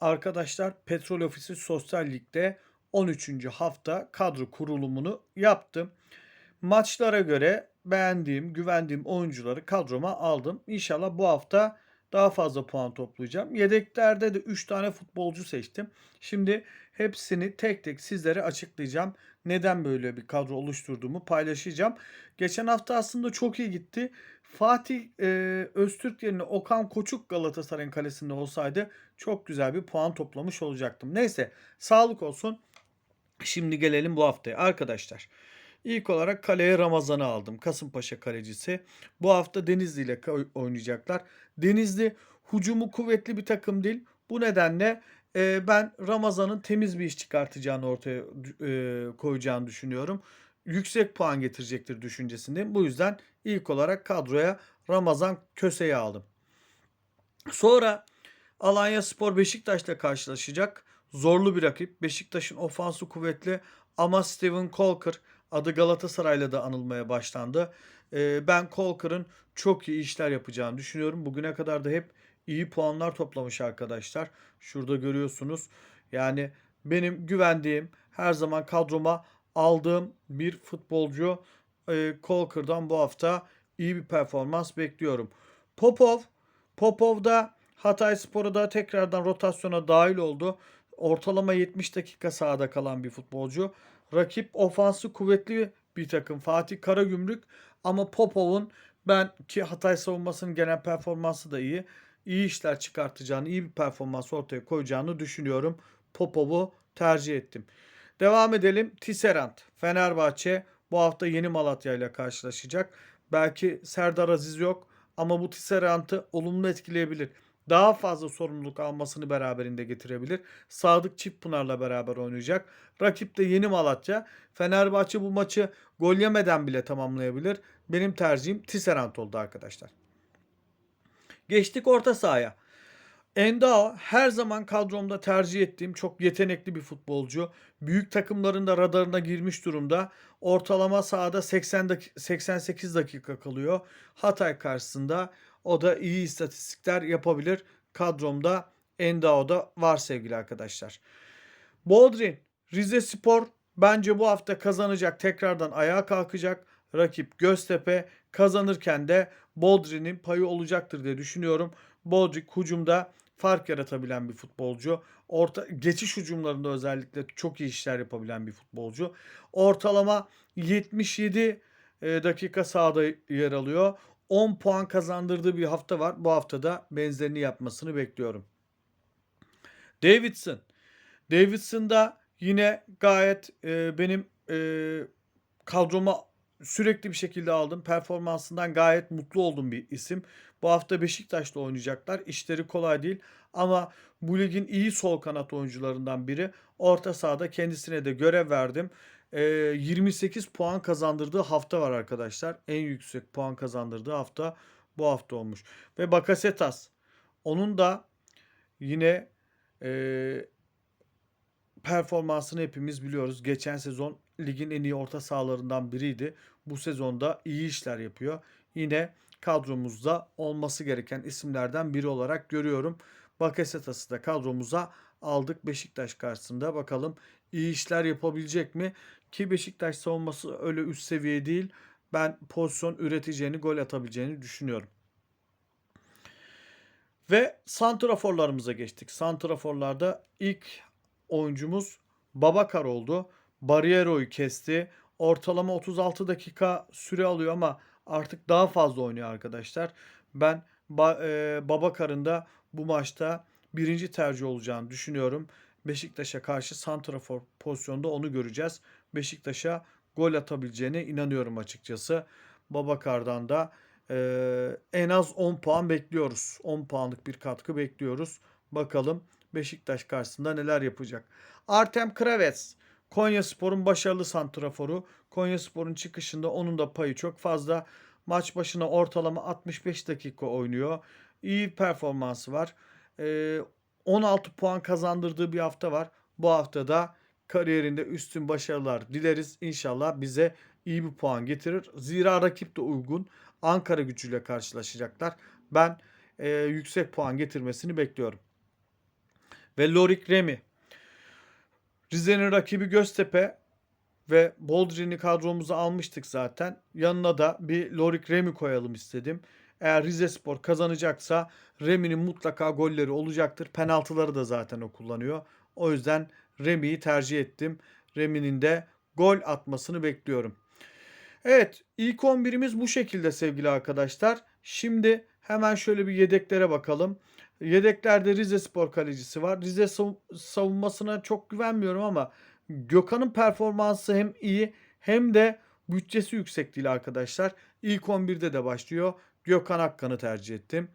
Arkadaşlar Petrol Ofisi Sosyal Lig'de 13. hafta kadro kurulumunu yaptım. Maçlara göre beğendiğim, güvendiğim oyuncuları kadroma aldım. İnşallah bu hafta daha fazla puan toplayacağım. Yedeklerde de 3 tane futbolcu seçtim. Şimdi hepsini tek tek sizlere açıklayacağım. Neden böyle bir kadro oluşturduğumu paylaşacağım. Geçen hafta aslında çok iyi gitti. Fatih e, Öztürk yerine Okan Koçuk Galatasaray'ın kalesinde olsaydı çok güzel bir puan toplamış olacaktım. Neyse sağlık olsun. Şimdi gelelim bu haftaya arkadaşlar. İlk olarak kaleye Ramazan'ı aldım. Kasımpaşa kalecisi. Bu hafta Denizli ile oynayacaklar. Denizli hucumu kuvvetli bir takım değil. Bu nedenle e, ben Ramazan'ın temiz bir iş çıkartacağını ortaya e, koyacağını düşünüyorum. Yüksek puan getirecektir düşüncesindeyim. Bu yüzden ilk olarak kadroya Ramazan Köse'yi aldım. Sonra Alanya Spor Beşiktaş'la karşılaşacak. Zorlu bir rakip. Beşiktaş'ın ofansı kuvvetli ama Steven Colker adı Galatasaray'la da anılmaya başlandı. Ee, ben Colker'ın çok iyi işler yapacağını düşünüyorum. Bugüne kadar da hep iyi puanlar toplamış arkadaşlar. Şurada görüyorsunuz. Yani benim güvendiğim, her zaman kadroma aldığım bir futbolcu e, Colker'dan bu hafta iyi bir performans bekliyorum. Popov, Popov da Hatay Spor'a da tekrardan rotasyona dahil oldu. Ortalama 70 dakika sahada kalan bir futbolcu. Rakip ofansı kuvvetli bir takım. Fatih Karagümrük ama Popov'un ben ki Hatay savunmasının genel performansı da iyi. İyi işler çıkartacağını, iyi bir performans ortaya koyacağını düşünüyorum. Popov'u tercih ettim. Devam edelim. Tisserand. Fenerbahçe bu hafta Yeni Malatya ile karşılaşacak. Belki Serdar Aziz yok ama bu Tisserand'ı olumlu etkileyebilir. Daha fazla sorumluluk almasını beraberinde getirebilir. Sadık Çiftpınar'la beraber oynayacak. Rakip de Yeni Malatya. Fenerbahçe bu maçı gol yemeden bile tamamlayabilir. Benim tercihim Tisserand oldu arkadaşlar. Geçtik orta sahaya. Endao her zaman kadromda tercih ettiğim çok yetenekli bir futbolcu. Büyük takımların da radarına girmiş durumda. Ortalama sahada 80 dak- 88 dakika kalıyor. Hatay karşısında o da iyi istatistikler yapabilir. Kadromda Endao da var sevgili arkadaşlar. Bodrin, Rize Spor bence bu hafta kazanacak. Tekrardan ayağa kalkacak. Rakip Göztepe kazanırken de Bodrin'in payı olacaktır diye düşünüyorum. Bodrik hücumda fark yaratabilen bir futbolcu. Orta geçiş hücumlarında özellikle çok iyi işler yapabilen bir futbolcu. Ortalama 77 e, dakika sahada yer alıyor. 10 puan kazandırdığı bir hafta var. Bu haftada benzerini yapmasını bekliyorum. Davidson. Davidson da yine gayet e, benim e, kadroma sürekli bir şekilde aldım. Performansından gayet mutlu olduğum bir isim. Bu hafta Beşiktaş'ta oynayacaklar. İşleri kolay değil ama bu ligin iyi sol kanat oyuncularından biri. Orta sahada kendisine de görev verdim. E, 28 puan kazandırdığı hafta var arkadaşlar. En yüksek puan kazandırdığı hafta bu hafta olmuş. Ve Bakasetas. Onun da yine e, performansını hepimiz biliyoruz. Geçen sezon ligin en iyi orta sahalarından biriydi. Bu sezonda iyi işler yapıyor. Yine kadromuzda olması gereken isimlerden biri olarak görüyorum. Bakasetas'ı da kadromuza aldık Beşiktaş karşısında. Bakalım iyi işler yapabilecek mi? Ki Beşiktaş savunması öyle üst seviye değil. Ben pozisyon üreteceğini, gol atabileceğini düşünüyorum. Ve santraforlarımıza geçtik. Santraforlarda ilk oyuncumuz Babakar oldu. Bariero'yu kesti. Ortalama 36 dakika süre alıyor ama artık daha fazla oynuyor arkadaşlar. Ben ba- e, Babakar'ın bu maçta birinci tercih olacağını düşünüyorum. Beşiktaş'a karşı santrafor pozisyonda onu göreceğiz. Beşiktaş'a gol atabileceğine inanıyorum açıkçası. Babakar'dan da e, en az 10 puan bekliyoruz. 10 puanlık bir katkı bekliyoruz. Bakalım Beşiktaş karşısında neler yapacak. Artem Kravets Konya Spor'un başarılı santraforu. Konya Spor'un çıkışında onun da payı çok fazla. Maç başına ortalama 65 dakika oynuyor. İyi performansı var. Ee, 16 puan kazandırdığı bir hafta var. Bu haftada kariyerinde üstün başarılar dileriz. İnşallah bize iyi bir puan getirir. Zira rakip de uygun. Ankara gücüyle karşılaşacaklar. Ben e, yüksek puan getirmesini bekliyorum. ve Lorik Remi. Rize'nin rakibi Göztepe ve Boldrin'i kadromuza almıştık zaten. Yanına da bir Lorik Remi koyalım istedim. Eğer Rizespor kazanacaksa Remi'nin mutlaka golleri olacaktır. Penaltıları da zaten o kullanıyor. O yüzden Remi'yi tercih ettim. Remi'nin de gol atmasını bekliyorum. Evet ilk 11'imiz bu şekilde sevgili arkadaşlar. Şimdi hemen şöyle bir yedeklere bakalım. Yedeklerde Rize Spor kalecisi var. Rize sav- savunmasına çok güvenmiyorum ama Gökhan'ın performansı hem iyi hem de bütçesi yüksek değil arkadaşlar. İlk 11'de de başlıyor. Gökhan Akkan'ı tercih ettim.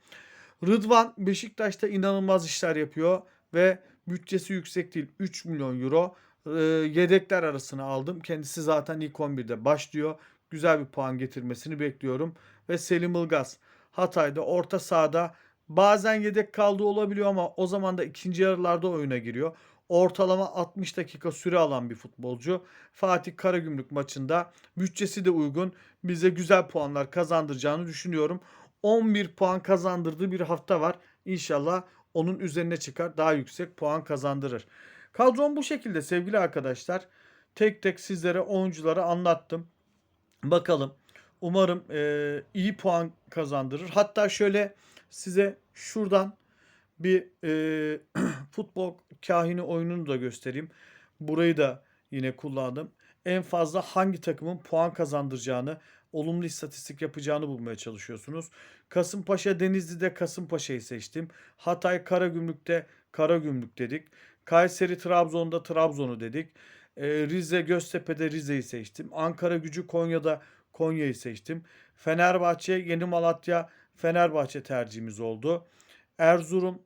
Rıdvan Beşiktaş'ta inanılmaz işler yapıyor ve bütçesi yüksek değil. 3 milyon euro. Ee, yedekler arasına aldım. Kendisi zaten ilk 11'de başlıyor. Güzel bir puan getirmesini bekliyorum. Ve Selim Ilgaz Hatay'da orta sahada bazen yedek kaldığı olabiliyor ama o zaman da ikinci yarılarda oyuna giriyor. Ortalama 60 dakika süre alan bir futbolcu. Fatih Karagümrük maçında bütçesi de uygun. Bize güzel puanlar kazandıracağını düşünüyorum. 11 puan kazandırdığı bir hafta var. İnşallah onun üzerine çıkar. Daha yüksek puan kazandırır. Kadrom bu şekilde sevgili arkadaşlar. Tek tek sizlere oyuncuları anlattım. Bakalım. Umarım e, iyi puan kazandırır. Hatta şöyle size şuradan bir e, futbol kahini oyununu da göstereyim. Burayı da yine kullandım. En fazla hangi takımın puan kazandıracağını, olumlu istatistik yapacağını bulmaya çalışıyorsunuz. Kasımpaşa Denizli'de Kasımpaşa'yı seçtim. Hatay Karagümrük'te Karagümrük dedik. Kayseri Trabzon'da Trabzon'u dedik. E, Rize Göztepe'de Rize'yi seçtim. Ankara Gücü Konya'da Konya'yı seçtim. Fenerbahçe Yeni Malatya Fenerbahçe tercihimiz oldu. Erzurum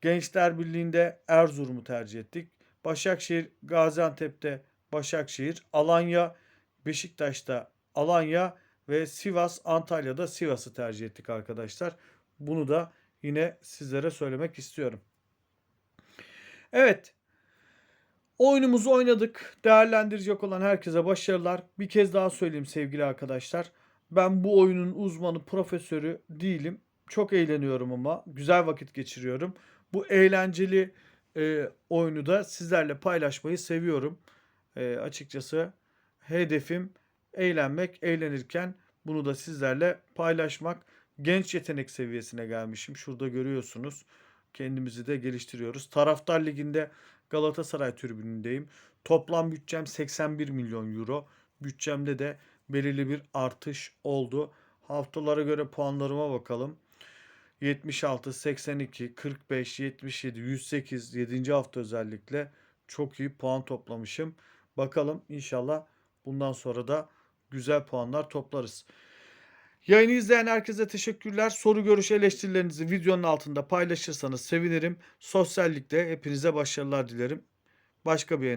Gençler Birliği'nde Erzurum'u tercih ettik. Başakşehir Gaziantep'te Başakşehir, Alanya Beşiktaş'ta Alanya ve Sivas Antalya'da Sivas'ı tercih ettik arkadaşlar. Bunu da yine sizlere söylemek istiyorum. Evet. Oyunumuzu oynadık. Değerlendirecek olan herkese başarılar. Bir kez daha söyleyeyim sevgili arkadaşlar. Ben bu oyunun uzmanı, profesörü değilim. Çok eğleniyorum ama güzel vakit geçiriyorum. Bu eğlenceli e, oyunu da sizlerle paylaşmayı seviyorum. E, açıkçası hedefim eğlenmek, eğlenirken bunu da sizlerle paylaşmak. Genç yetenek seviyesine gelmişim. Şurada görüyorsunuz. Kendimizi de geliştiriyoruz. Taraftar Ligi'nde Galatasaray tribünündeyim. Toplam bütçem 81 milyon euro. Bütçemde de belirli bir artış oldu. Haftalara göre puanlarıma bakalım. 76, 82, 45, 77, 108 7. hafta özellikle çok iyi puan toplamışım. Bakalım inşallah bundan sonra da güzel puanlar toplarız. Yayını izleyen herkese teşekkürler. Soru görüş eleştirilerinizi videonun altında paylaşırsanız sevinirim. Sosyallikte hepinize başarılar dilerim. Başka bir